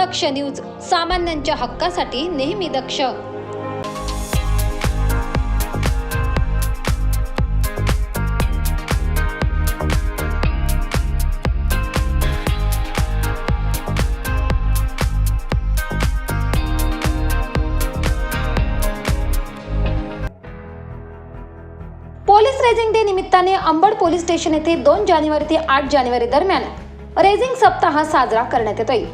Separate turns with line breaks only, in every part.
दक्ष news सामान्यांच्या हक्कासाठी नेहमी दक्ष. पोलीस रेझिंग डे निमित्ताने अंबड पोलीस स्टेशन येथे दोन जानेवारी ते आठ जानेवारी दरम्यान रेझिंग सप्ताह साजरा करण्यात येतोय.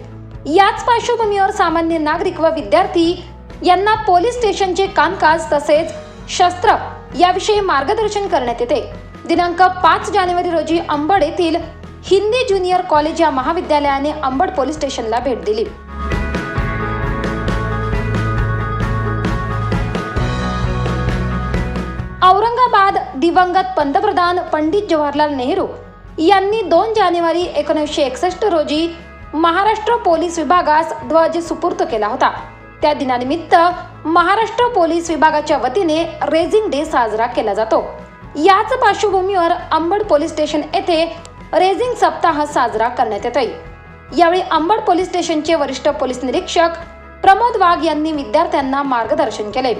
याच पार्श्वभूमीवर सामान्य नागरिक व विद्यार्थी यांना पोलीस स्टेशनचे कामकाज तसेच शस्त्र याविषयी मार्गदर्शन करण्यात येते. दिनांक पाच जानेवारी रोजी अंबड येथील हिंदी ज्युनियर कॉलेज या महाविद्यालयाने अंबड पोलीस स्टेशनला भेट दिली. औरंगाबाद दिवंगत पंतप्रधान पंडित जवाहरलाल नेहरू यांनी दोन जानेवारी एकोणीसशे एकसष्ट रोजी महाराष्ट्र पोलीस विभागास ध्वज सुपूर्त केला होता. त्या दिनानिमित्त महाराष्ट्र पोलीस विभागाच्या वतीने रेझिंग डे साजरा केला जातो. याच पार्श्वभूमीवर अंबड पोलीस स्टेशन येथे रेझिंग सप्ताह साजरा करण्यात येतोय. यावेळी अंबड पोलीस स्टेशनचे वरिष्ठ पोलीस निरीक्षक प्रमोद वाघ यांनी विद्यार्थ्यांना मार्गदर्शन केले.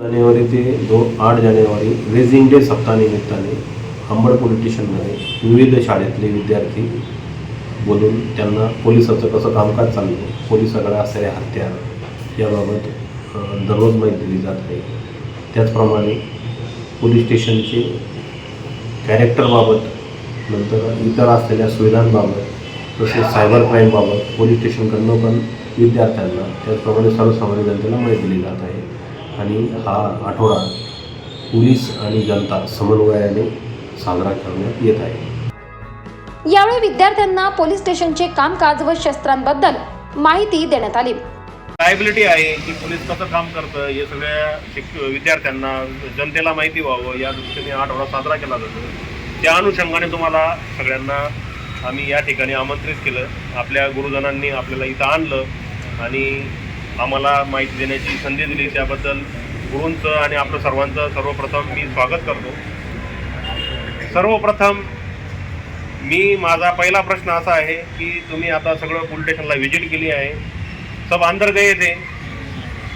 जानेवारी ते दो आठ जानेवारी रेझिंग डे सप्ताहानिमित्ताने अंबड पोलीस स्टेशनमध्ये विविध शाळेतले विद्यार्थी बोलून त्यांना पोलिसाचं कसं कामकाज चाललं पोलिसाकडे असलेले हत्यार याबाबत दररोज माहिती दिली जात आहे त्याचप्रमाणे पोलीस स्टेशनचे कॅरेक्टरबाबत नंतर इतर असलेल्या सुविधांबाबत तसेच सायबर क्राईमबाबत पोलीस स्टेशनकडनं पण विद्यार्थ्यांना त्याचप्रमाणे सर्वसामान्य जनतेला माहिती दिली जात आहे. आणि हा आठवडा पोलीस आणि जनता समन्वयाने साजरा करण्यात येत आहे.
यावेळी विद्यार्थ्यांना पोलीस स्टेशनचे कामकाज व शस्त्रांबद्दल माहिती देण्यात आली.
लायबिलिटी आहे की पोलीस कसं काम करतं हे सगळ्या शिक विद्यार्थ्यांना जनतेला माहिती व्हावं या दृष्टीने आठवडा साजरा केला जातो. त्या अनुषंगाने तुम्हाला सगळ्यांना आम्ही या ठिकाणी आमंत्रित केलं. आपल्या गुरुजनांनी आपल्याला इथं आणलं आणि आम्हाला माहिती देण्याची संधी दिली. त्याबद्दल गुरूंचं आणि आपलं सर्वांचं सर्वप्रथम मी स्वागत करतो. सर्वप्रथम मी, माझा पहिला प्रश्न असा आहे की तुम्ही आता सगळं पोलीस स्टेशनला व्हिजिट केली आहे. सब अंदर गए थे.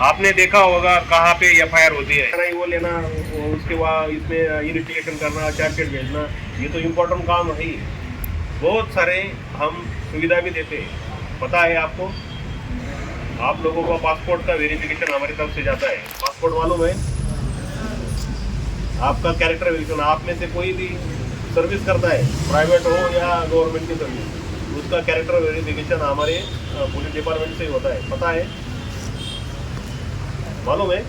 आपने देखा होगा कहाँ पे एफ़ आई आर होती है. नहीं वो लेना उसके बाद इसमें इन्वेस्टिगेशन करना चार्जशीट भेजना, ये तो इम्पोर्टेंट काम है ही। बहुत सारे हम सुविधा भी देते हैं। पता है आपको? आप लोगों का पासपोर्ट का वेरिफिकेशन हमारी तरफ़ से जाता है। पासपोर्ट मालूम है? आपका कैरेक्टर वेरिफिकेशन आप में से कोई भी सर्विस करता है प्राइवेट हो या गवर्नमेंट की सर्विस उसका कैरेक्टर वेरिफिकेशन हमारे पुलिस डिपार्टमेंट से ही होता है. पता है? मालूम है?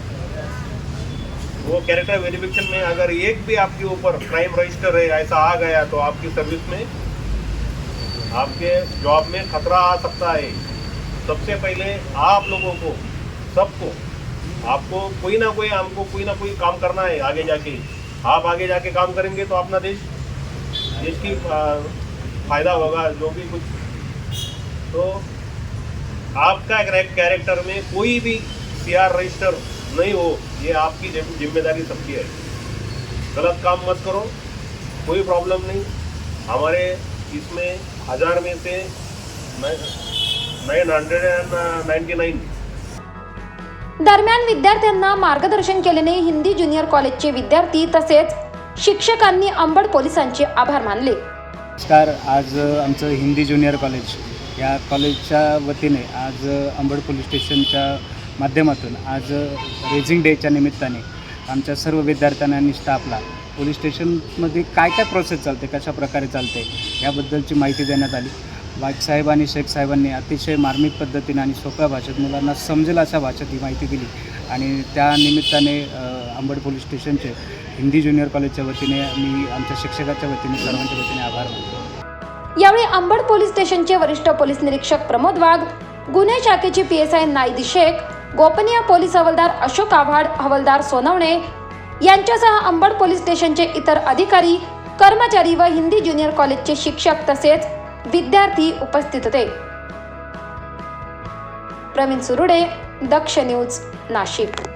वो कैरेक्टर वेरिफिकेशन में अगर एक भी आपके ऊपर क्राइम रजिस्टर है, ऐसा आ गया तो आपकी सर्विस में आपके जॉब में खतरा आ सकता है. सबसे पहले आप लोगों को, सबको, आपको कोई ना कोई, हमको कोई ना कोई काम करना है आगे जाके. आप आगे जाके काम करेंगे तो अपना देश देश की फायदा होगा जो भी कुछ। तो आपका कैरेक्टर में कोई भी सीआर रजिस्टर नहीं हो ये आपकी जिम्मेदारी सबकी है। गलत काम मत करो कोई प्रॉब्लम नहीं। हमारे इसमें हजार में से nine hundred and ninety nine
दरम्यान विद्यार्थ्यांना मार्गदर्शन केल्याने हिंदी ज्युनियर कॉलेजचे विद्यार्थी तसेच शिक्षकांनी अंबड पोलिसांचे आभार मानले.
नमस्कार आज आमचं हिंदी ज्युनियर कॉलेज या कॉलेजच्या वतीने आज अंबड पोलीस स्टेशनच्या माध्यमातून आज रेझिंग डेच्या निमित्ताने आमच्या सर्व विद्यार्थ्यांना आणि स्टाफला पोलीस स्टेशनमध्ये काय काय प्रोसेस चालते कशा प्रकारे चालते याबद्दलची माहिती देण्यात आली. वाघ साहेब आणि शेख साहेबांनी अतिशय मार्मिक पद्धतीने आणि सोप्या भाषेत मुलांना समजेल अशा भाषेत ही माहिती दिली. आणि त्या निमित्ताने अंबड पोलीस स्टेशनचे हिंदी ज्युनियर कॉलेजच्या वतीने मी आमच्या शिक्षकाच्या वतीने सर्वांच्या वतीने आभार मानतो.
यावेळी अंबड पोलीस स्टेशनचे वरिष्ठ पोलीस निरीक्षक प्रमोद वाघ गुन्हे शाखेचे पी एस आय नाईदी शेख गोपनीय पोलीस हवालदार अशोक आव्हाड हवालदार सोनवणे यांच्यासह अंबड पोलीस स्टेशनचे इतर अधिकारी कर्मचारी व हिंदी ज्युनियर कॉलेजचे शिक्षक तसेच विद्यार्थी उपस्थित होते. प्रवीण सुरुडे दक्ष न्यूज नाशिक.